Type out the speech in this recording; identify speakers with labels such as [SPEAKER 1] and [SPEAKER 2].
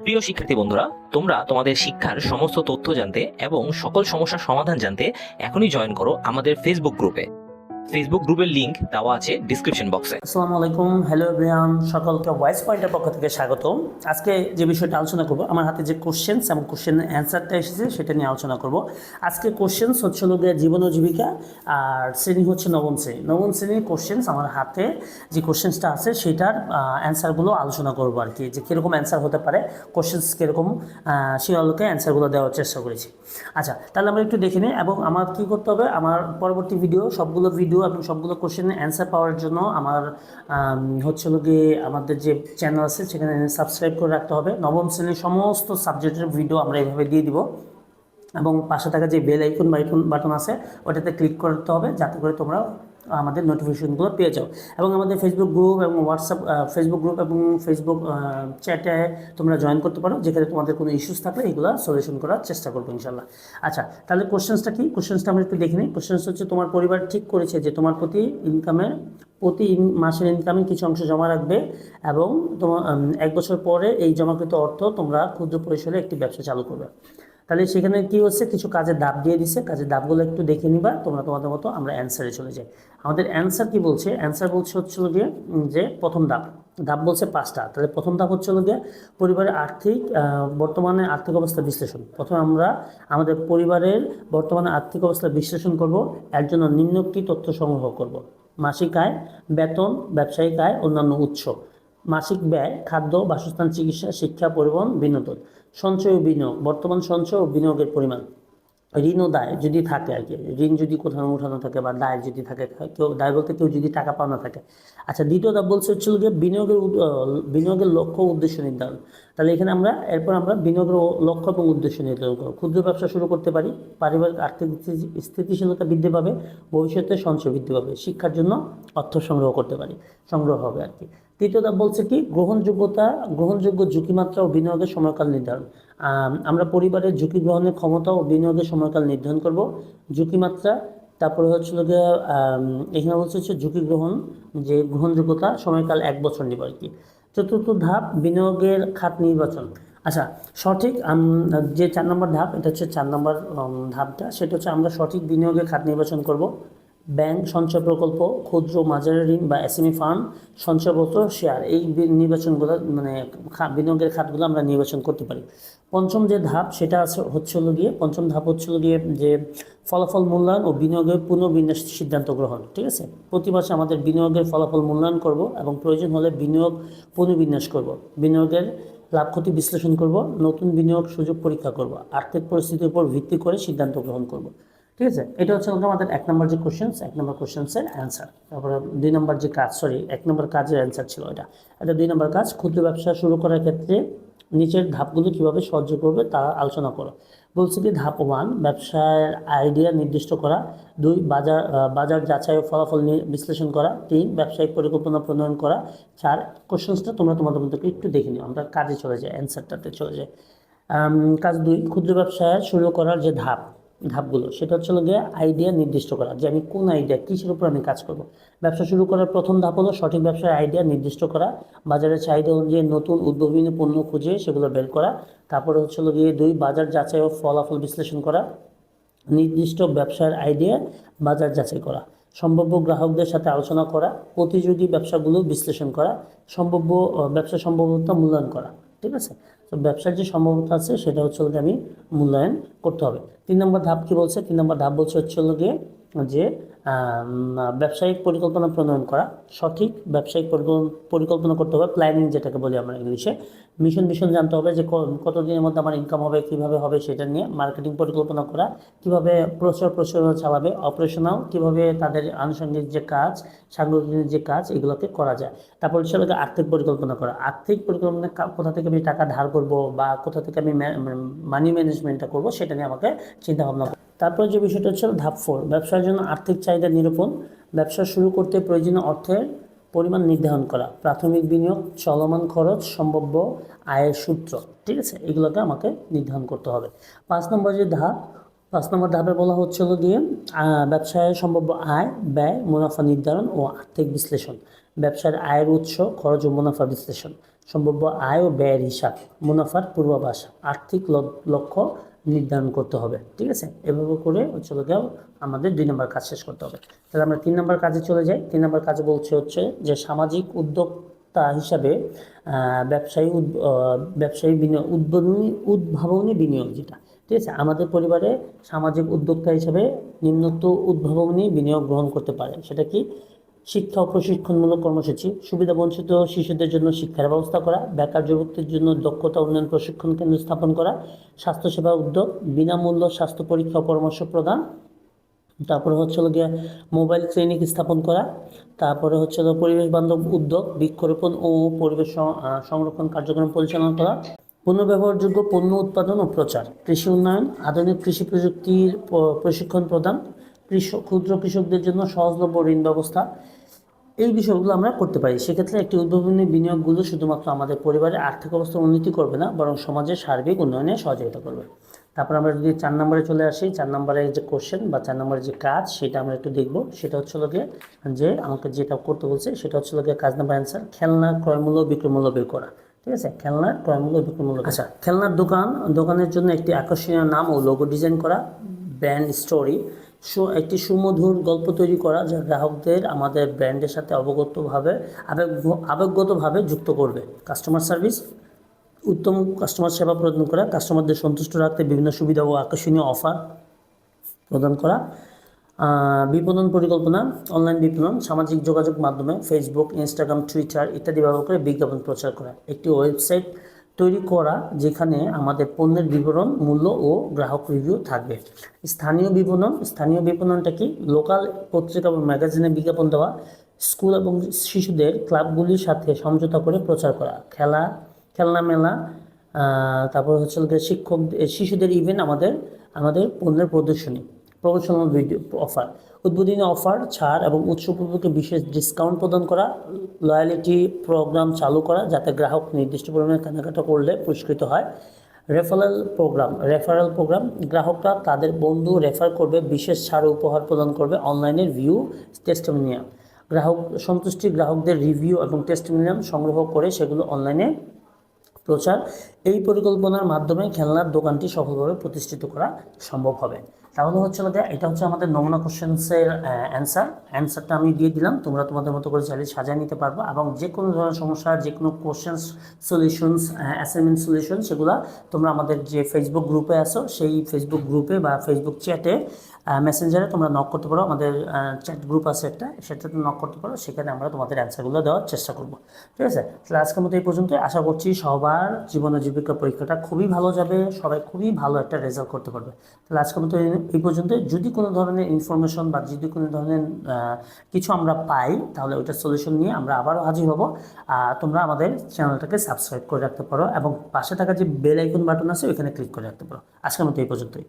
[SPEAKER 1] প্রিয় শিক্ষার্থী বন্ধুরা, তোমরা তোমাদের শিক্ষার সমস্ত তথ্য জানতে এবং সকল সমস্যার সমাধান জানতে এখনই জয়েন করো আমাদের ফেসবুক গ্রুপে ফেসবুক গ্রুপের লিংক দেওয়া আছে ডিসক্রিপশন বক্সে
[SPEAKER 2] আসসালামু আলাইকুম হ্যালো এভরিওয়ান সকলকে ভয়েস পয়েন্টের পক্ষ থেকে স্বাগত আজকে যে বিষয়টা আলোচনা করব, আমার হাতে যে কোশ্চেন্স এবং কোশ্চেন অ্যান্সারটা এসেছে, সেটা নিয়ে আলোচনা করব। আজকে কোশ্চেন্স হচ্ছে লোকের জীবন ও জীবিকা, আর শ্রেণি হচ্ছে নবম শ্রেণি। নবম শ্রেণির কোশ্চেন্স আমার হাতে যে কোশ্চেন্সটা আছে, সেটার অ্যান্সারগুলো আলোচনা করব আর কি। যে কীরকম অ্যান্সার হতে পারে কোশ্চেন্স কীরকম সেই আলোকে অ্যান্সারগুলো দেওয়ার চেষ্টা করেছি। আচ্ছা তাহলে আমরা একটু দেখে নিই, এবং আমার কী করতে হবে, আমার পরবর্তী ভিডিও সবগুলো ভিডিও এবং সবগুলো কোশ্চেনের অ্যান্সার পাওয়ার জন্য আমার আম, হচ্ছে গিয়ে আমাদের যে চ্যানেল আছে সেখানে সাবস্ক্রাইব করে রাখতে হবে। নবম শ্রেণির সমস্ত সাবজেক্টের ভিডিও আমরা এভাবে দিয়ে দিব। এবং পাশে থাকা যে বেল আইকন বাইকন বাটন আছে ওটাতে ক্লিক করতে হবে। যাতে করে তোমরা আমাদের নোটিফিকেশনগুলো পেয়ে যাও। এবং আমাদের ফেসবুক গ্রুপ এবং হোয়াটসঅ্যাপ ফেসবুক গ্রুপ এবং ফেসবুক চ্যাটে তোমরা জয়েন করতে পারো, যেখানে তোমাদের কোনো ইস্যুস থাকলে এগুলো সলিউশন করার চেষ্টা করব ইনশাল্লাহ আচ্ছা তাহলে কোশ্চেন্সটা কি? কোশ্চেন্সটা আমরা একটু দেখে নিই। কোশ্চেন্স হচ্ছে তোমার পরিবার ঠিক করেছে যে তোমার প্রতি ইনকামের প্রতি মাসের ইনকামে কিছু অংশ জমা রাখবে এবং তোমার এক বছর পরে এই জমাকৃত অর্থ তোমরা ক্ষুদ্র পরিসরে একটি ব্যবসা চালু করবে। তাহলে সেখানে কি হচ্ছে? কিছু কাজের দাব দিয়ে দিছে। কাজের দাবগুলো একটু দেখে নিবা, তোমরা তোমাদের মতো আমরা অ্যান্সারে চলে যাই। আমাদের অ্যান্সার কি বলছে? অ্যান্সার বলছে হচ্ছিল গিয়ে যে প্রথম দাব দাব বলছে পাঁচটা। তাহলে প্রথম ধাপ হচ্ছিল গিয়ে পরিবারের আর্থিক বর্তমানে আর্থিক অবস্থা বিশ্লেষণ। প্রথমে আমরা আমাদের পরিবারের বর্তমানে আর্থিক অবস্থা বিশ্লেষণ করব, এর জন্য নিম্নোক্তি তথ্য সংগ্রহ করব। মাসিক আয়, বেতন, ব্যবসায়িক আয়, অন্যান্য উৎস। মাসিক ব্যয়, খাদ্য, বাসস্থান, চিকিৎসা, শিক্ষা, পরিবহন, বিনোদন। সঞ্চয় ও বিনিয়োগ, বর্তমান সঞ্চয় ও বিনিয়োগের পরিমাণ। ঋণ ও দায় যদি থাকে আর কি, ঋণ যদি কোথাও উঠানো থাকে বা দায় যদি থাকে, কেউ, দায় বলতে কেউ যদি টাকা পাওনা থাকে। আচ্ছা দ্বিতীয় ধাপ বলছে হচ্ছিল গিয়ে বিনিয়োগের বিনিয়োগের লক্ষ্য উদ্দেশ্য নির্ধারণ। তাহলে এখানে আমরা, এরপর আমরা বিনিয়োগের লক্ষ্য এবং উদ্দেশ্য নির্ধারণ করব। ক্ষুদ্র ব্যবসা শুরু করতে পারি, পারিবারিক আর্থিক স্থিতিশীলতা বৃদ্ধি পাবে, ভবিষ্যতে সঞ্চয় বৃদ্ধি পাবে, শিক্ষার জন্য অর্থ সংগ্রহ করতে পারি, সংগ্রহ হবে আর কি। তৃতীয় ধাপ বলছে কি, গ্রহণযোগ্যতা, গ্রহণযোগ্য ঝুঁকিমাত্রা ও বিনিয়োগের সময়কাল নির্ধারণ। আমরা পরিবারের ঝুঁকি গ্রহণের ক্ষমতা ও বিনিয়োগের সময়কাল নির্ধারণ করব। ঝুঁকিমাত্রা, তারপরে হচ্ছিল গিয়ে এখানে বলছে হচ্ছে ঝুঁকি গ্রহণ, যে গ্রহণযোগ্যতা, সময়কাল এক বছর নিব আর কি। চতুর্থ ধাপ, বিনিয়োগের খাত নির্বাচন। আচ্ছা সঠিক যে চার নম্বর ধাপ, এটা হচ্ছে চার নম্বর ধাপটা, সেটা হচ্ছে আমরা সঠিক বিনিয়োগের খাত নির্বাচন করব। ব্যাংক, সঞ্চয় প্রকল্প, ক্ষুদ্র মাঝারি ঋণ বা এসএমই ফান্ড সঞ্চয়পত্র শেয়ার এই নির্বাচনগুলো মানে বিনিয়োগের খাতগুলো আমরা নির্বাচন করতে পারি। পঞ্চম যে ধাপ, সেটা আছে হচ্ছে হলো গিয়ে, পঞ্চম ধাপ হচ্ছে হলো গিয়ে যে ফলাফল মূল্যায়ন ও বিনিয়োগের পুনর্বিন্যাস সিদ্ধান্ত গ্রহণ, ঠিক আছে? প্রতি মাসে আমাদের বিনিয়োগের ফলাফল মূল্যায়ন করব এবং প্রয়োজন হলে বিনিয়োগ পুনর্বিন্যাস করব। বিনিয়োগের লাভ ক্ষতি বিশ্লেষণ করব, নতুন বিনিয়োগ সুযোগ পরীক্ষা করব, আর্থিক পরিস্থিতির উপর ভিত্তি করে সিদ্ধান্ত গ্রহণ করব। ঠিক আছে? এটা হচ্ছে আমাদের এক নম্বর যে কোশ্চেন্স এক নম্বর কোশ্চেন্সের অ্যান্সার তারপরে দুই নম্বর যে কাজ সরি এক নম্বর কাজের অ্যান্সার ছিল এটা। এটা দুই নম্বর কাজ, ক্ষুদ্র ব্যবসা শুরু করার ক্ষেত্রে নিচের ধাপগুলো কীভাবে সাহায্য করবে তা আলোচনা করো। বলছে কি, ধাপ ওয়ান ব্যবসার আইডিয়া নির্দিষ্ট করা। দুই, বাজার বাজার যাচাই ও ফলাফল নিয়ে বিশ্লেষণ করা। তিন, ব্যবসায়িক পরিকল্পনা প্রণয়ন করা। চার কোশ্চেন্সটা তোমরা তোমাদের মধ্যে একটু দেখে নিও, আমরা কাজে চলে যাই অ্যান্সারটাতে চলে যাই। কাজ দুই, ক্ষুদ্র ব্যবসায় শুরু করার যে ধাপ। ধাপগুলো। সেটা হচ্ছে গিয়ে আইডিয়া নির্দিষ্ট করা, যে আমি কোন আইডিয়া কিসের উপর আমি কাজ করব। ব্যবসা শুরু করার প্রথম ধাপ হলো সঠিক ব্যবসার আইডিয়া নির্দিষ্ট করা, বাজারের চাহিদা অনুযায়ী নতুন উদ্ভাবনী পণ্য খুঁজে সেগুলো বের করা, তারপরে হচ্ছে গিয়ে দুই, বাজার যাচাই ও ফলাফল বিশ্লেষণ করা, নির্দিষ্ট ব্যবসার আইডিয়া বাজার যাচাই করা, সম্ভাব্য গ্রাহকদের সাথে আলোচনা করা, প্রতিযোগী ব্যবসাগুলো বিশ্লেষণ করা, সম্ভাব্য, ব্যবসা সম্ভাব্যতা মূল্যায়ন করা, ঠিক আছে? তো ব্যবসার যে সম্ভাবনা আছে, সেটা হচ্ছে আমি মূল্যায়ন করতে হবে। তিন নম্বর ধাপ কি বলছে? তিন নম্বর ধাপ বলছে হচ্ছে গিয়ে যে ব্যবসায়িক পরিকল্পনা প্রণয়ন করা, সঠিক ব্যবসায়িক পরিকল্পনা- করতে হবে প্ল্যানিং যেটাকে বলি আমরা ইংলিশে মিশন মিশন জানতে হবে যে কতদিনের মধ্যে আমার ইনকাম হবে, কীভাবে হবে সেটা নিয়ে মার্কেটিং পরিকল্পনা করা, কীভাবে প্রচার প্রচারণা চালাবে অপারেশনাল কীভাবে তাদের আনুষঙ্গিক যে কাজ, সাংগঠনিক যে কাজ, এগুলোকে করা যায় তারপর হচ্ছে আর্থিক পরিকল্পনা করা আর্থিক পরিকল্পনা কোথা থেকে আমি টাকা ধার করব বা কোথা থেকে আমি মানি ম্যানেজমেন্টটা করব, সেটা নিয়ে আমাকে চিন্তা ভাবনা করতে হবে। তারপর যে বিষয়টা হচ্ছে ধাপ ফোর ব্যবসার জন্য আর্থিক চাহিদা নিরূপণ, ব্যবসা শুরু করতে প্রয়োজনীয় অর্থের পরিমাণ নির্ধারণ করা, প্রাথমিক বিনিয়োগ, চলমান খরচ, সম্ভাব্য আয়ের সূত্র, ঠিক আছে? এগুলোকে আমাকে নির্ধারণ করতে হবে। পাঁচ নম্বর যে ধাপ, পাঁচ নম্বর ধাপে বলা হচ্ছিল গিয়ে ব্যবসায় সম্ভাব্য আয়, ব্যয়, মুনাফা নির্ধারণ ও আর্থিক বিশ্লেষণ। ব্যবসার আয়ের উৎস, খরচ ও মুনাফা বিশ্লেষণ। সম্ভাব্য আয় ও ব্যয়ের হিসাব, মুনাফার পূর্বাভাস, আর্থিক লক্ষ্য নির্ধারণ করতে হবে, ঠিক আছে? এভাবে করে হচ্ছে গিয়ে আমাদের দুই নম্বর কাজ শেষ করতে হবে। তাহলে আমরা তিন নম্বর কাজে চলে যাই। তিন নম্বর কাজে বলছে হচ্ছে যে সামাজিক উদ্যোক্তা হিসাবে ব্যবসায়ী উদ- ব্যবসায়ী বিনিয়োগ উদ্বোধনী, উদ্ভাবনী বিনিয়োগ যেটা, ঠিক আছে? আমাদের পরিবারে সামাজিক উদ্যোক্তা হিসাবে নিম্নোক্ত উদ্ভাবনী বিনিয়োগ গ্রহণ করতে পারে। সেটা কি? শিক্ষা ও প্রশিক্ষণমূলক কর্মসূচি সুবিধা বঞ্চিত শিশুদের জন্য শিক্ষার ব্যবস্থা করা, বেকার যুবকদের জন্য দক্ষতা উন্নয়ন প্রশিক্ষণ কেন্দ্র স্থাপন করা, স্বাস্থ্যসেবা উদ্যোগ, বিনামূল্য স্বাস্থ্য পরীক্ষা পরামর্শ প্রদান, তারপরে হচ্ছে গিয়ে মোবাইল ক্লিনিক স্থাপন করা, তারপরে হচ্ছে পরিবেশ বান্ধব উদ্যোগ, বৃক্ষরোপণ ও পরিবেশ সংরক্ষণ কার্যক্রম পরিচালনা করা, পুনর্ব্যবহারযোগ্য পণ্য উৎপাদন ও প্রচার, কৃষি উন্নয়ন, আধুনিক কৃষি প্রযুক্তির প্রশিক্ষণ প্রদান কৃষক, ক্ষুদ্র কৃষকদের জন্য সহজলভ্য ঋণ ব্যবস্থা। এই বিষয়গুলো আমরা করতে পারি। সেক্ষেত্রে একটি উদ্ভাবনী বিনিয়োগগুলো শুধুমাত্র আমাদের পরিবারের আর্থিক অবস্থার উন্নতি করবে না, বরং সমাজের সার্বিক উন্নয়নে সহযোগিতা করবে। তারপর আমরা যদি চার নম্বরে চলে আসি, চার নম্বরের যে কোশ্চেন বা চার নম্বরের যে কাজ, সেটা আমরা একটু দেখব। সেটা হচ্ছে লোকে যে আমাকে যেটা করতে বলছে, সেটা হচ্ছে লোকে কাজ নাম্বার অ্যান্সার খেলনা ক্রয়মূল্য বিক্রয়মূল্য বের করা। ঠিক আছে? খেলনার ক্রয়মূল্য বিক্রয়মূল্য আচ্ছা খেলনার দোকান, দোকানের জন্য একটি আকর্ষণীয় নাম ও লোগো ডিজাইন করা। ব্র্যান্ড স্টোরি একটি সুমধুর গল্প তৈরি করা যা গ্রাহকদের আমাদের ব্র্যান্ডের সাথে অবগতভাবে, আবেগ, আবেগগতভাবে যুক্ত করবে। কাস্টমার সার্ভিস উত্তম কাস্টমার সেবা প্রদান করা কাস্টমারদের সন্তুষ্ট রাখতে বিভিন্ন সুবিধা ও আকর্ষণীয় অফার প্রদান করা। বিপণন পরিকল্পনা অনলাইন বিপণন, সামাজিক যোগাযোগ মাধ্যমে ফেসবুক ইনস্টাগ্রাম টুইটার ইত্যাদি ব্যবহার করে বিজ্ঞাপন প্রচার করা। একটি ওয়েবসাইট তৈরি করা, যেখানে আমাদের পণ্যের বিবরণ, মূল্য ও গ্রাহক রিভিউ থাকবে। স্থানীয় বিপণন স্থানীয় বিপণনটা কি? লোকাল পত্রিকা এবং ম্যাগাজিনে বিজ্ঞাপন দেওয়া স্কুল এবং শিশুদের ক্লাবগুলির সাথে সমঝোতা করে প্রচার করা, খেলা, খেলনা মেলা তারপর হচ্ছে শিক্ষক, শিশুদের ইভেন্ট আমাদের আমাদের পণ্যের প্রদর্শনী। প্রমোশনাল ভিডিও অফার উদ্বোধনী অফার ছাড় এবং উৎসবপূর্বকে বিশেষ ডিসকাউন্ট প্রদান করা লয়ালিটি প্রোগ্রাম চালু করা, যাতে গ্রাহক নির্দিষ্ট পরিমাণে কেনাকাটা করলে পুরস্কৃত হয়। রেফারেল প্রোগ্রাম রেফারেল প্রোগ্রাম গ্রাহকরা তাদের বন্ধু রেফার করবে, বিশেষ ছাড় উপহার প্রদান করবে অনলাইনের ভিউ টেস্টিমোনিয়াম গ্রাহক, সন্তুষ্টি গ্রাহকদের রিভিউ এবং টেস্টিমোনিয়াম সংগ্রহ করে সেগুলো অনলাইনে প্রচার। এই পরিকল্পনার মাধ্যমে খেলনার দোকানটি সফলভাবে প্রতিষ্ঠিত করা সম্ভব হবে। তাহলে হচ্ছে গিয়ে এটা হচ্ছে আমাদের নমুনা কোশ্চেন্সের অ্যান্সার অ্যান্সারটা আমি দিয়ে দিলাম, তোমরা তোমাদের মতো করে চাইলে সাজিয়ে নিতে পারবে এবং যে কোনো ধরনের সমস্যা যে কোনো কোশ্চেন্স সলিউশনস অ্যাসাইনমেন্ট সলিউশন সেগুলো তোমরা আমাদের যে ফেসবুক গ্রুপে আসো সেই ফেসবুক গ্রুপে বা ফেসবুক চ্যাটে মেসেঞ্জারে তোমরা নক করতে পারো। আমাদের চ্যাট গ্রুপ আছে একটা, সেটাতে নক করতে পারো। সেখানে আমরা তোমাদের অ্যান্সারগুলো দেওয়ার চেষ্টা করব। ঠিক আছে? তাহলে আজকের মতো এই পর্যন্ত। আশা করছি সবার জীবন জীবিকা পরীক্ষাটা খুবই ভালো যাবে, সবাই খুবই ভালো একটা রেজাল্ট করতে পারবে। তাহলে আজকের মতো এই- পর্যন্ত। যদি কোনো ধরনের ইনফরমেশন বা যদি কোনো ধরনের কিছু আমরা পাই, তাহলে ওইটার সলিউশন নিয়ে আমরা আবারও হাজির হব। তোমরা আমাদের চ্যানেলটাকে সাবস্ক্রাইব করে রাখতে পারো এবং পাশে থাকা যে বেল আইকন বাটন আছে, ওইখানে ক্লিক করে রাখতে পারো। আজকের মতো এই পর্যন্তই।